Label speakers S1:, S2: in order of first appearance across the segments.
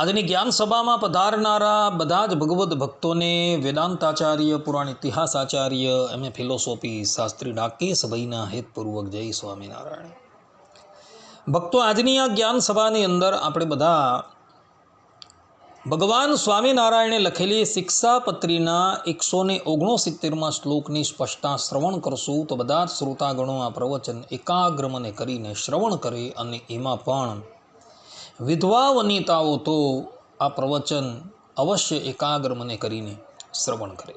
S1: આજની જ્ઞાન સભામાં પધારનારા બધા જ ભગવદ્ ભક્તોને વેદાંતાચાર્ય, પુરાણ ઇતિહાસાચાર્ય, એમ. એ. ફિલોસોફી, શાસ્ત્રી ડાકેશ ભાઈના હેતપૂર્વક જય સ્વામિનારાયણ. ભક્તો, આજની આ જ્ઞાન સભાની અંદર આપણે બધા ભગવાન સ્વામિનારાયણે લખેલી શિક્ષાપત્રીના એકસો ને ઓગણસિત્તેરમાં શ્લોકની સ્પષ્ટતા શ્રવણ કરશું તો બધા જ શ્રોતાગણો આ પ્રવચન એકાગ્ર મને કરીને શ્રવણ કરે અને એમાં પણ વિધવા વનિતાઓ તો આ પ્રવચન અવશ્ય એકાગ્ર મને કરીને શ્રવણ કરે.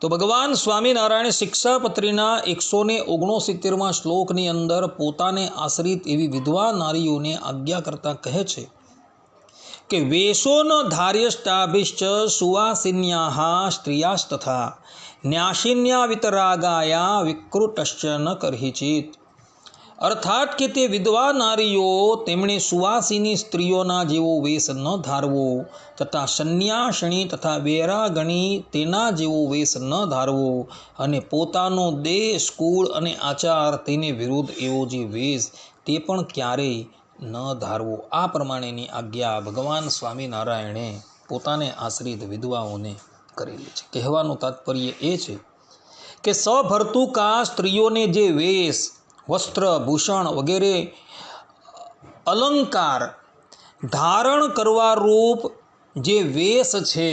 S1: તો ભગવાન સ્વામિનારાયણ શિક્ષાપત્રીના એકસો ને ઓગણસિત્તેરમાં શ્લોકની અંદર પોતાને આશ્રિત એવી વિધવા નારીઓને આજ્ઞા કરતા કહે છે કે વેશો ન ધાર્યષ્ટાભિશ્ચ સુવાસિન્યા સ્ત્રિયાસ્તથા ન્યાસિન્યા વિતરાગાયા વિકૃતશ્ચ ન કરહિચિત. અર્થાત કે તે વિધવા નારીઓ તેમણે સુવાસીની સ્ત્રીઓના જેવો વેશ ન ધારવો, તથા સંન્યાસણી તથા વેરાગણી તેના જેવો વેશ ન ધારવો, અને પોતાનો દેશ કુળ અને આચાર તેને વિરુદ્ધ એવો જે વેશ તે પણ ક્યારેય ન ધારવો. આ પ્રમાણેની આજ્ઞા ભગવાન સ્વામિનારાયણે પોતાને આશ્રિત વિધવાઓને કરેલી છે. કહેવાનું તાત્પર્ય એ છે કે સભર્તુકા સ્ત્રીઓને જે વેશ વસ્ત્ર, ભૂષણ વગેરે અલંકાર ધારણ કરવા રૂપ જે વેશ છે,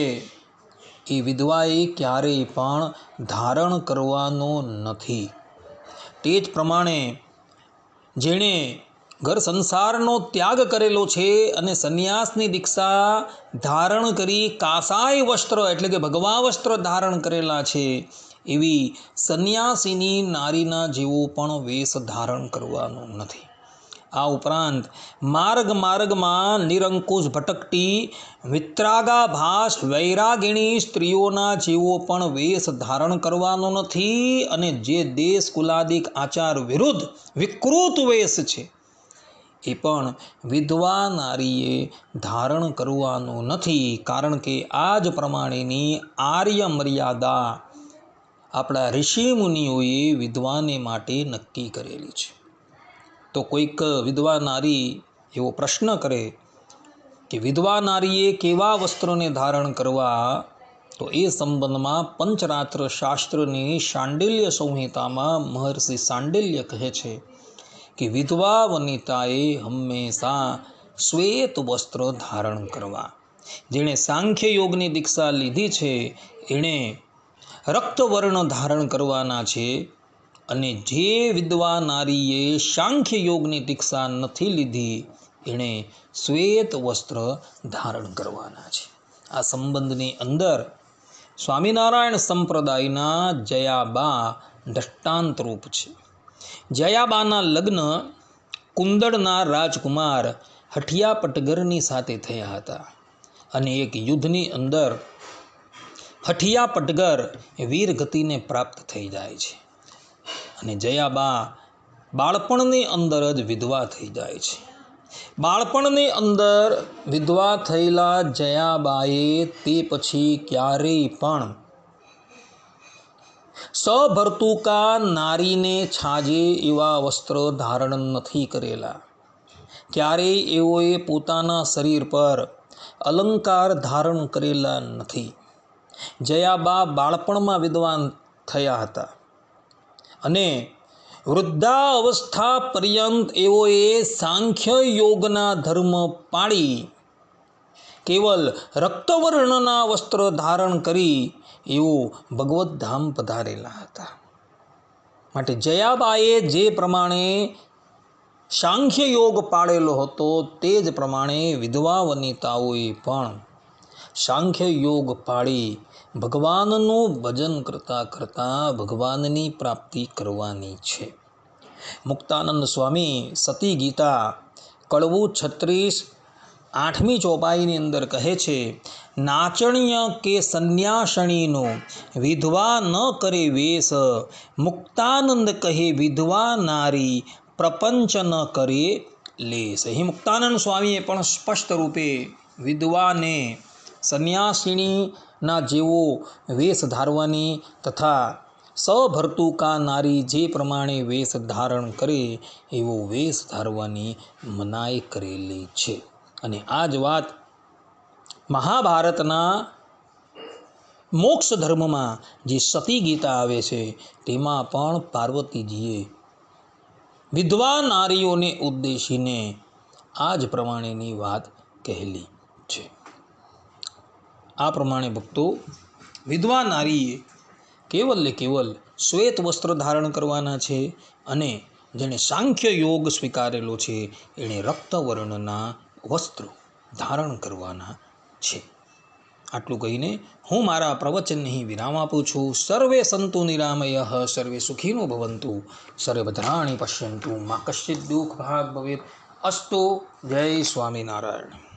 S1: એ વિધવાએ ક્યારેય પણ ધારણ કરવાનો નથી. તે જ પ્રમાણે જેણે ઘર સંસારનો ત્યાગ કરેલો છે અને સંન્યાસની દીક્ષા ધારણ કરી કાસાય વસ્ત્ર એટલે કે ભગવા વસ્ત્ર ધારણ કરેલા છે એવી સંન્યાસીની નારીના જેવો પણ વેશ ધારણ કરવાનો નથી. આ ઉપરાંત માર્ગ માર્ગમાં નિરંકુશ ભટકતી વિત્રાગા વૈરાગીણી વૈરાગિણી સ્ત્રીઓના જેવો પણ વેશ ધારણ કરવાનો નથી અને જે દેશ કુલાદિક આચાર વિરુદ્ધ વિકૃત વેશ છે, એ પણ વિધવા નારીએ ધારણ કરવાનું નથી. કારણ કે આ જ પ્રમાણેની આર્ય મર્યાદા આપણા ઋષિ મુનિઓએ વિધવાને માટે નક્કી કરેલી છે. તો કોઈક વિધવા નારી એવો પ્રશ્ન કરે કે વિધવા નારીએ કેવા વસ્ત્રોને ધારણ કરવા? તો એ સંબંધમાં પંચરાત્ર શાસ્ત્રની શાંડિલ્ય સંહિતામાં મહર્ષિ શાંડિલ્ય કહે છે કે વિધવા વનિતાએ હંમેશા શ્વેત વસ્ત્ર ધારણ કરવા. જેણે સાંખ્ય યોગની દીક્ષા લીધી છે, એણે રક્તવર્ણ ધારણ કરવાના છે અને જે વિદ્વાનારીએ સાંખ્ય યોગની દીક્ષા નથી લીધી, એણે શ્વેત વસ્ત્ર ધારણ કરવાના છે. આ સંબંધની અંદર સ્વામિનારાયણ સંપ્રદાયના જયાબા દ્રષ્ટાંતરૂપ છે. જયાબાના લગ્ન કુંદળના રાજકુમાર હઠિયા પટગરની સાથે થયા હતા અને એક યુદ્ધની અંદર હઠિયા પટગર વીર ગતિને પ્રાપ્ત થઈ જાય છે. અને જયાબા બાળપણની અંદર જ વિધવા થઈ જાય છે. બાળપણની અંદર વિધવા થયેલા જયાબાએ તે પછી ક્યારેય પણ સભર્તુકા નારીને છાજે એવા વસ્ત્ર ધારણ નથી કરેલા. ક્યારેય એઓએ પોતાના શરીર પર અલંકાર ધારણ કરેલા નથી. જયાબા બાળપણમાં વિદ્વાન થયા હતા. અને વૃદ્ધા અવસ્થા પર્યંત એઓએ સાંખ્ય યોગના ધર્મ પાળી, કેવલ રક્તવર્ણના વસ્ત્ર ધારણ કરી એઓ ભગવત ધામ પધારેલા હતા. માટે જયાબાએ જે પ્રમાણે સાંખ્ય યોગ પાળેલો હતો, તે જ પ્રમાણે વિધવા વનિતાઓએ પણ સાંખ્ય યોગ પાળી, ભગવાનનું ભજન કરતાં કરતાં ભગવાનની પ્રાપ્તિ કરવાની છે. મુક્તાનંદ સ્વામી સતી ગીતા કડવું છત્રીસ આઠમી ચોપાઈની અંદર કહે છે, નાચણીય કે સંન્યાસણીનો વિધવા ન કરે વેશ, મુક્તાનંદ કહે વિધવા નારી પ્રપંચ ન કરે લેશ. અહીં મુક્તાનંદ સ્વામીએ પણ સ્પષ્ટ રૂપે વિધવાને સંન્યાસિણીના જેવો વેશ ધારવાની તથા સભર્તુકા નારી જે પ્રમાણે વેશ ધારણ કરે, એવો વેશ ધારવાની મનાઈ કરેલી છે. અને આ જ વાત મહાભારતના મોક્ષ ધર્મમાં જે સતી ગીતા આવે છે, તેમાં પણ પાર્વતીજીએ વિધવા નારીઓને ઉદ્દેશીને આ જ પ્રમાણેની વાત કહેલી. આ પ્રમાણે ભક્તો વિધવા નારીએ કેવલ ને કેવલ શ્વેત વસ્ત્ર ધારણ કરવાના છે અને જેણે સાંખ્ય યોગ સ્વીકારેલો છે, એણે રક્તવર્ણના વસ્ત્રો ધારણ કરવાના છે. આટલું કહીને હું મારા પ્રવચનને વિરામ આપું છું. સર્વે સંતુ નિરામય, સર્વે સુખીનો ભવંતુ. સર્વે ભદ્રાણી પશ્યંતુ. મા કશ્ચિત દુઃખ ભાગ ભવેત. અસ્તુ જય સ્વામિનારાયણ.